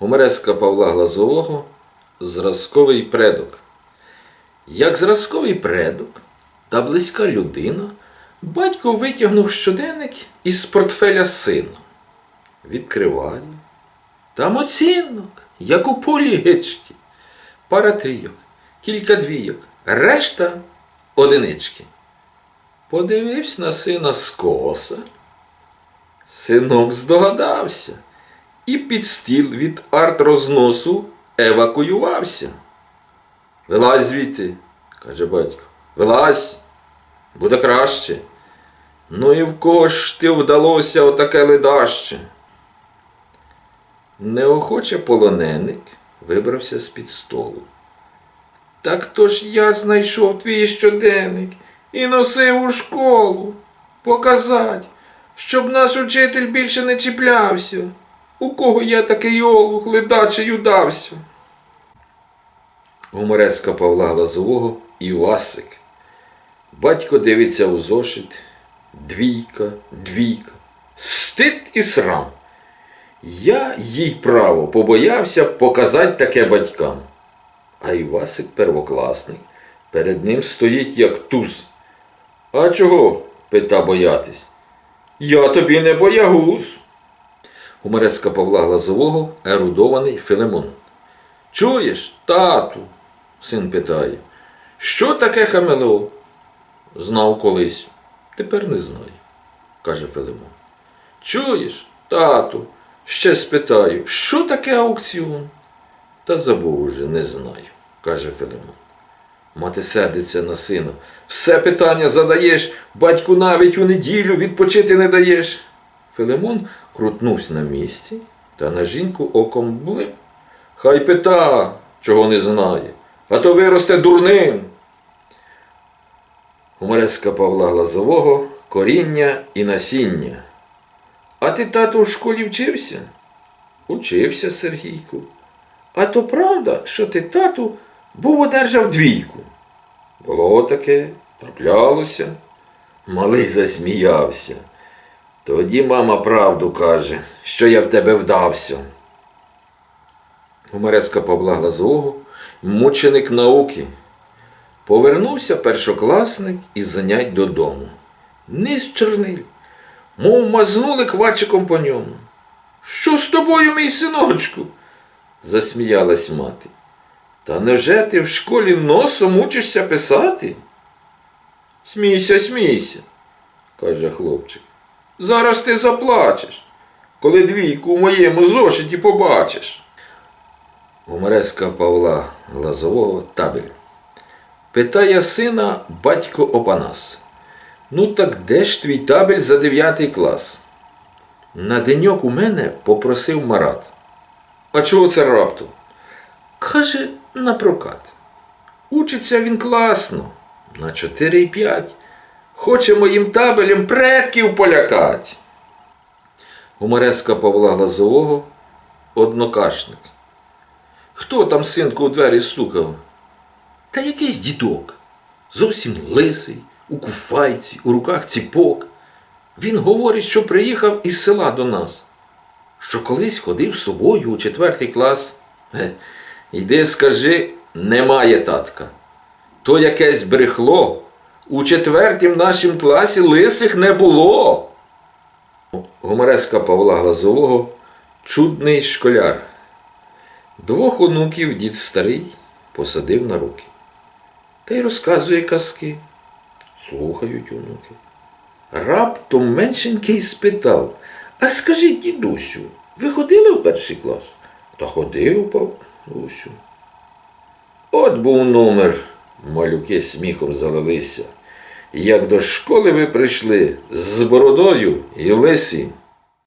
Гумореска Павла Глазового Зразковий предок. Як зразковий предок та близька людина, батько витягнув щоденник із портфеля сина. Відкриває. Там оцінок, як у полі гички. Пара трійок, кілька двійок, решта одинички. Подивився на сина скоса. Синок здогадався і під стіл від арт-розносу евакуювався. Вилазь звідти, каже батько. Вилазь, буде краще. Ну і в кого ж ти вдалося отаке ледаще? Неохоче полоненик вибрався з-під столу. Так то ж я знайшов твій щоденник і носив у школу показать, щоб наш учитель більше не чіплявся. У кого я такий олух ледачий удався? Гумореска Павла Глазового і Васик. Батько дивиться у зошит. Двійка, двійка. Стид і срам. Я їй право побоявся показати таке батькам. А Івасик первокласник. Перед ним стоїть як туз. А чого? пита боятись. Я тобі не боягуз. Гумореска Павла Глазового ерудований Филимон. Чуєш, тату? син питає. Що таке хамелео? Знав колись. Тепер не знаю, каже Филимон. Чуєш, тату? Ще спитаю, що таке аукціон? Та забув уже, не знаю, каже Филимон. Мати сердиться на сина. Все питання задаєш, батьку навіть у неділю відпочити не даєш. Филимон крутнувся на місці та на жінку оком блим. Хай пита, чого не знає, а то виросте дурним. Гумореска Павла Глазового коріння і насіння. А ти, тато, в школі вчився? Учився, Сергійку. А то правда, що ти, тату, був одержав двійку? Було таке, траплялося. Малий засміявся. Тоді мама правду каже, що я в тебе вдався. Гумореска Павла Глазового, мученик науки. Повернувся першокласник із занять додому. Низ чорниль, мов мазнули квачиком по ньому. Що з тобою, мій синочку? засміялась мати. Та невже ти в школі носом учишся писати? Смійся, смійся, каже хлопчик. Зараз ти заплачеш, коли двійку у моєму зошиті побачиш. Гумореска Павла Глазового табель. Питає сина батько Опанас. Ну так де ж твій табель за дев'ятий клас? На деньок у мене попросив Марат. А чого це раптом? Каже, на прокат. Учиться він класно, на 4,5. Хоче моїм табелем предків полякать. Гумореска Павла Глазового однокашник. Хто там синку у двері стукав? Та якийсь дідок, зовсім лисий, у куфайці, у руках ціпок. Він говорить, що приїхав із села до нас, що колись ходив з тобою у четвертий клас. Ге, йди скажи, немає татка. То якесь брехло. У четвертім нашім класі лисих не було. Гумореска Павла Глазового чудний школяр. Двох онуків дід старий посадив на руки. Та й розказує казки. Слухають онуки. Раптом меншенький спитав, а скажіть, дідусю, ви ходили в перший клас? Та ходив, Павлусю. От був номер, малюки сміхом залилися. Як до школи ви прийшли з бородою і лисі,